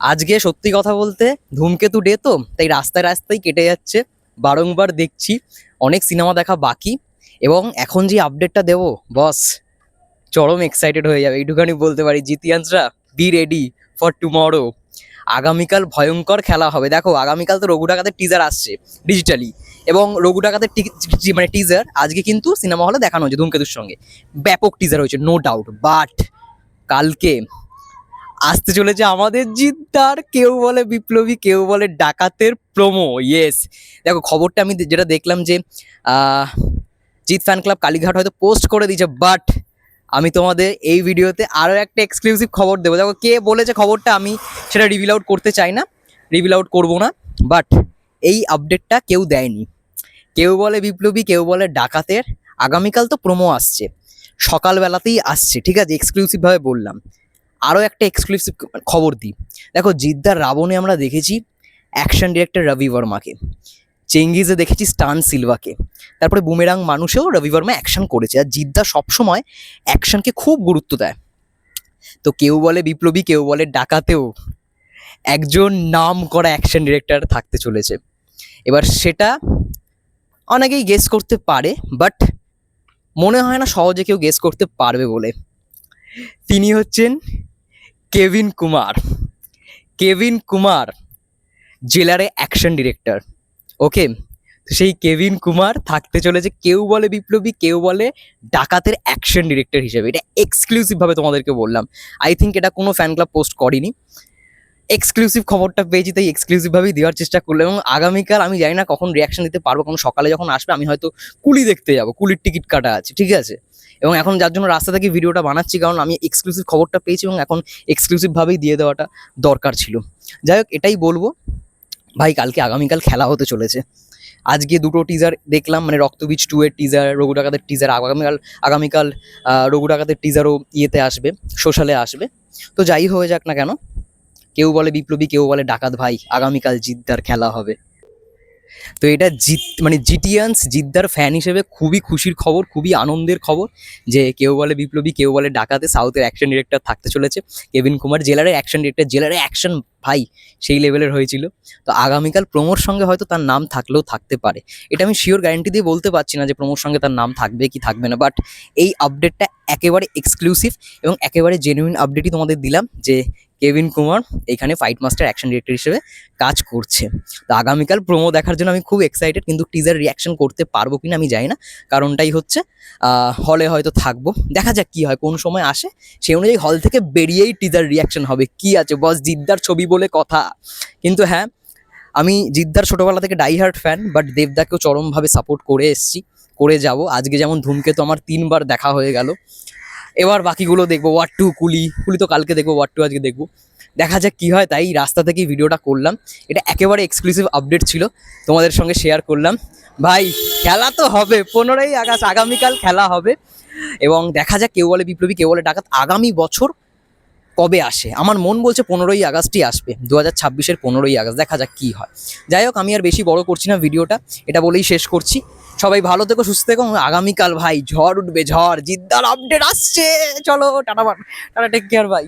আজকে সত্যি কথা বলতে ধূমকেতু ডে তো, তাই রাস্তায় রাস্তায় কেটে যাচ্ছে। বারংবার দেখছি, অনেক সিনেমা দেখা বাকি। এবং এখন যে আপডেটটা দেবো বস চরম এক্সাইটেড হয়ে যাবে। এইটুখানি বলতে পারি, জিতিয়ান্সরা বি রেডি ফর টুমরো আগামীকাল ভয়ঙ্কর খেলা হবে। দেখো, আগামীকাল তো রঘু ডাকাতের টিজার আসছে ডিজিটালি এবং রঘু ডাকাতের মানে টিজার আজকে কিন্তু সিনেমা হলে দেখানো হয়েছে ধূমকেতুর সঙ্গে। ব্যাপক টিজার হয়েছে নো ডাউট বাট কালকে আসতে চলেছে আমাদের জিদ্দার, কেউ বলে বিপ্লবী, কেউ বলে ডাকাতের প্রোমো ইয়েস দেখো, খবরটা আমি যেটা দেখলাম যে জিৎ ফ্যান ক্লাব কালীঘাট হয়তো পোস্ট করে দিয়েছে বাট আমি তোমাদের এই ভিডিওতে আরও একটা এক্সক্লুসিভ খবর দেবো। দেখো, কে বলেছে খবরটা আমি সেটা রিভিল আউট করতে চাই না রিভিল আউট করব না বাট এই আপডেটটা কেউ দেয়নি। কেউ বলে বিপ্লবী, কেউ বলে ডাকাতের, আগামীকাল তো প্রোমো আসছে, সকালবেলাতেই আসছে, ঠিক আছে এক্সক্লুসিভভাবে বললাম। আরও একটা এক্সক্লুসিভ খবর দিই। দেখো, জিদ্দার রাবণে আমরা দেখেছি অ্যাকশন ডিরেক্টর রবি বর্মাকে, চেঙ্গিজে দেখেছি স্টান সিলভাকে, তারপরে বুমেরাং মানুষেও রবি বর্মা অ্যাকশন করেছে, আর জিদ্দা সবসময় অ্যাকশনকে খুব গুরুত্ব দেয়। তো কেউ বলে বিপ্লবী, কেউ বলে ডাকাতেও একজন নাম করা অ্যাকশন ডিরেক্টর থাকতে চলেছে। এবার সেটা অনেকেই গেস করতে পারে বাট মনে হয় না সহজে কেউ গেস করতে পারবে বলে। তিনি হচ্ছেন কেভিন কুমার। কেভিন কুমার জেলারে অ্যাকশন ডিরেক্টর ওকে তো সেই কেভিন কুমার থাকতে চলেছে কেউ বলে বিপ্লবী, কেউ বলে ডাকাতের অ্যাকশন ডিরেক্টর হিসেবে। এটা এক্সক্লুসিভভাবে তোমাদেরকে বললাম। আই থিঙ্ক এটা কোনো ফ্যান ক্লাব পোস্ট করেনি। এক্সক্লুসিভ খবরটা পেয়েছি, তাই এক্সক্লুসিভভাবেই দেওয়ার চেষ্টা করলাম এবং আগামীকাল আমি জানি না কখন রিয়াকশন দিতে পারব কারণ সকালে যখন আসবে আমি হয়তো কুলি দেখতে যাব, কুলির টিকিট কাটা আছে, ঠিক আছে? এবং এখন যার জন্য রাস্তা থেকে ভিডিওটা বানাচ্ছি, কারণ আমি এক্সক্লুসিভ খবরটা পেয়েছি এবং এখন এক্সক্লুসিভভাবেই দিয়ে দেওয়াটা দরকার ছিল। যাই হোক, এটাই বলব। ভাই, কালকে আগামীকাল খেলা হতে চলেছে। আজকে দুটো টিজার দেখলাম মানে রক্তবীজ টু এর টিজার রঘু ডাকাতের টিজার আগামীকাল আগামীকাল রঘু ডাকাতের টিজারও ইয়েতে আসবে সোশ্যালে আসবে। তো যাই হয়ে যাক না কেন কেউ বলে বিপ্লবী, কেউ বলে ডাকাত ভাই, আগামীকাল জিদ্দার খেলা হবে। তো এটা জিত মানে জিটিয়ান্স জিদ্দার ফ্যান হিসেবে খুবই খুশির খবর, খুবই আনন্দের খবর যে কেউ বলে বিপ্লবী, কেউ বলে ডাকাতে সাউথের অ্যাকশন ডিরেক্টর থাকতে চলেছে। কেভিন কুমার জেলারের অ্যাকশন ডিরেক্টর জেলারের অ্যাকশন ভাই সেই লেভেলের হয়েছিল। তো আগামীকাল প্রমোর সঙ্গে হয়তো তার নাম থাকলেও থাকতে পারে। এটা আমি শিওর গ্যারান্টি দিয়ে বলতে পারছি না যে প্রমোর সঙ্গে তার নাম থাকবে কি থাকবে না বাট এই আপডেটটা একেবারে এক্সক্লুসিভ এবং একেবারে জেনুইন আপডেটই তোমাদের দিলাম যে কেভিন কুমার এখানে ফাইট মাস্টার অ্যাকশন ডিরেক্টর হিসেবে কাজ করছে। তো আগামীকাল প্রোমো দেখার জন্য আমি খুব এক্সাইটেড কিন্তু টিজার রিয়াকশন করতে পারব কিনা আমি জানি না। কারণটাই হচ্ছে হলে হয়তো থাকব। দেখা যাক কি হয়, কোন সময় আসে। সেই অনুযায়ী হল থেকে বেরিয়েই টিজার রিয়াকশন হবে। কি আছে? বস জিদ্দার ছবি বলে কথা। কিন্তু হ্যাঁ আমি জিদ্দার ছোটোবেলা থেকে ডাইহার্ট ফ্যান বাট দেবদাকেও চরমভাবে সাপোর্ট করে এসেছি। করে যাব। আজকে যেমন ধূমকেতু আমার তিনবার দেখা হয়ে গেল। এবার বাকিগুলো দেখব ওয়ার টু কুলি কুলি তো কালকে দেখব ওয়ার টু আজকে দেখব। দেখা যাক কী হয়, তাই রাস্তা থেকেই ভিডিওটা করলাম। এটা একেবারে এক্সক্লুসিভ আপডেট ছিল, তোমাদের সঙ্গে শেয়ার করলাম। ভাই, খেলা তো হবে, পনেরোই আগস্ট, আগামীকাল খেলা হবে। এবং দেখা যাক কেউ বলে বিপ্লবী, কেউ বলে ডাকাত, আগামী বছর কবে আসে? আমার মন বলছে পনেরোই আগস্টই আসবে দু হাজার ছাব্বিশের পনেরোই আগস্ট, দেখা যাক কী হয়। যাই হোক, আমি আর বেশি বড় করছি না ভিডিওটা, এটা বলেই শেষ করছি। সবাই ভালো থেকো, সুস্থ থেকো, আগামীকাল ভাই, ঝড় উঠবে, ঝড়, জিদ্দার আপডেট আসছে। চলো, টাটা টাটা টেক কেয়ার ভাই